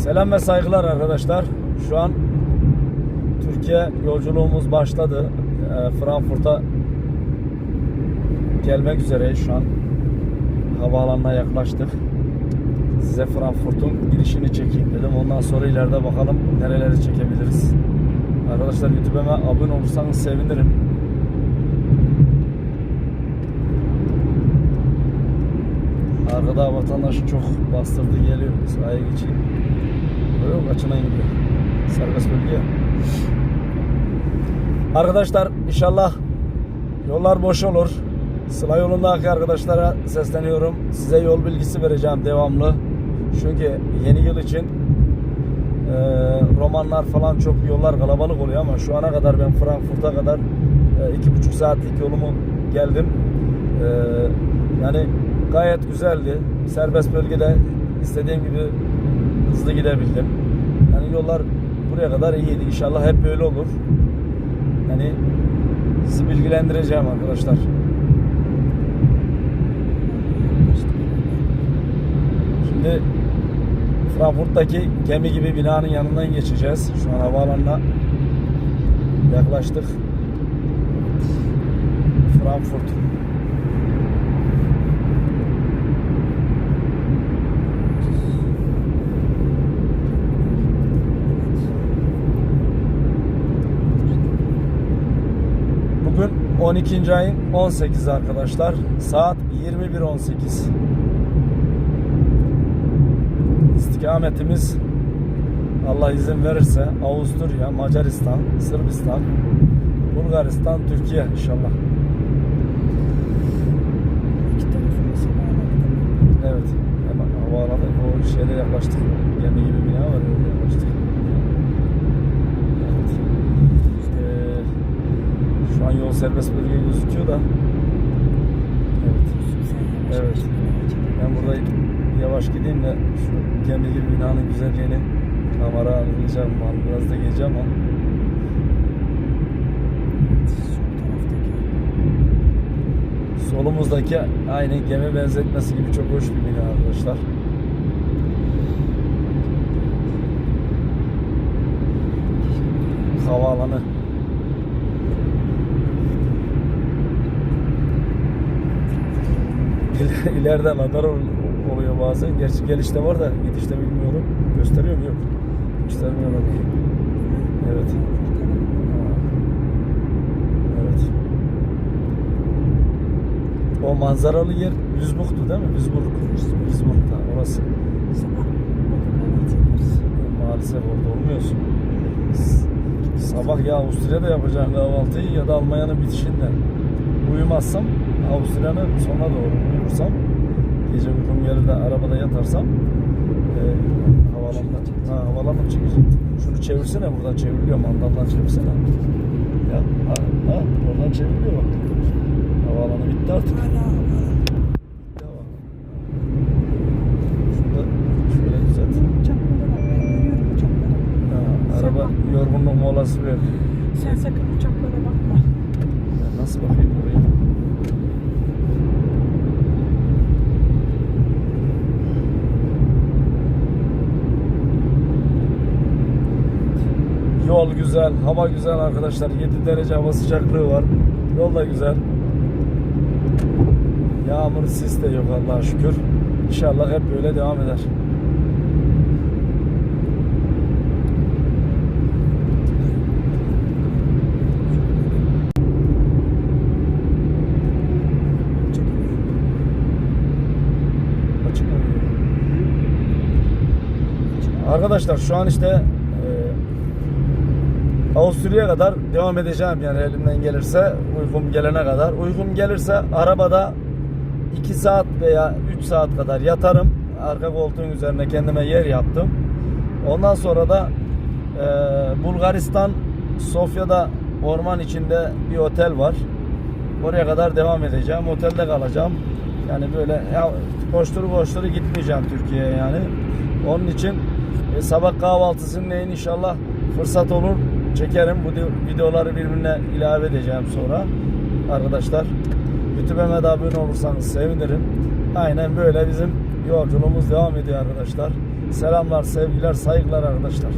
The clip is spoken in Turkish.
Selam ve saygılar arkadaşlar. Şu an Türkiye yolculuğumuz başladı. Ee, Frankfurt'a gelmek üzere şu an. Havaalanına yaklaştık. Size Frankfurt'un girişini çekeyim dedim. Ondan sonra ileride bakalım nereleri çekebiliriz. Arkadaşlar YouTube'uma abone olursanız sevinirim. Arkada vatandaş çok bastırdı geliyor. Sahaya geçeyim. Böyle yok açına gidiyor. Serbest bölge. Arkadaşlar inşallah yollar boş olur. Sıla yolundaki arkadaşlara sesleniyorum. Size yol bilgisi vereceğim devamlı. Çünkü yeni yıl için e, romanlar falan çok yollar kalabalık oluyor ama şu ana kadar ben Frankfurt'a kadar e, iki buçuk saatlik yolumu geldim. E, yani gayet güzeldi. Serbest bölgede istediğim gibi hızlı gidebildim. Yani yollar buraya kadar iyiydi. İnşallah hep böyle olur. Yani sizi bilgilendireceğim arkadaşlar. Şimdi Frankfurt'taki gemi gibi binanın yanından geçeceğiz. Şu an havaalanına yaklaştık. Frankfurt. 12. ayın 18 arkadaşlar. Saat 21.18. İstikametimiz Allah izin verirse Avusturya, Macaristan, Sırbistan, Bulgaristan, Türkiye inşallah. Sabahına Evet. Hemen havaalanı o şeyde yaklaştık. Gemi gibi bina var yaklaştık. Evet. Ee, şu an yol serbest bölge gözüküyor da. Evet. Evet. Ben burada yavaş gideyim de şu gemi gibi binanın güzelliğini kamera alacağım. Biraz da geleceğim ama. Solumuzdaki aynı gemi benzetmesi gibi çok hoş bir bina arkadaşlar. Havaalanı. İleride ol- oluyor bazen. Gerçi gelişte var da gidişte bilmiyorum. Gösteriyor mu? Yok. Göstermiyor radar. Evet. Evet. O manzaralı yer Duisburg'tu değil mi? Duisburg. Duisburg'da orası. Maalesef orada olmuyorsun. Sabah ya Avusturya'da yapacağım kahvaltıyı ya da Almanya'nın bitişinde. Uyumazsam Avusturya'nın sonuna doğru uyursam gece uykum de arabada yatarsam e, havalanına, ha, havalanına mı çekecektim? Şunu çevirsene buradan çevriliyor mandaldan çevirsene. Ya ha, ha, oradan çevriliyor bak. Havaalanı bitti artık. Şurada şöyle düzelt. Ha, araba yorgunluk molası verdi. Sen sakın uçaklara bakma. Ben nasıl bakayım oraya? Yol güzel, hava güzel arkadaşlar. 7 derece hava sıcaklığı var. Yol da güzel. Yağmur, sis de yok Allah'a şükür. İnşallah hep böyle devam eder. Arkadaşlar şu an işte Avusturya'ya kadar devam edeceğim yani elimden gelirse uykum gelene kadar. Uykum gelirse arabada 2 saat veya 3 saat kadar yatarım. Arka koltuğun üzerine kendime yer yaptım. Ondan sonra da e, Bulgaristan Sofya'da orman içinde bir otel var. Oraya kadar devam edeceğim. Otelde kalacağım. Yani böyle ya, koşturu koşturu gitmeyeceğim Türkiye'ye yani. Onun için e, sabah kahvaltısının inşallah fırsat olur çekerim. Bu videoları birbirine ilave edeceğim sonra. Arkadaşlar YouTube'eme de abone olursanız sevinirim. Aynen böyle bizim Yolculuğumuz devam ediyor arkadaşlar. Selamlar, sevgiler, saygılar arkadaşlar.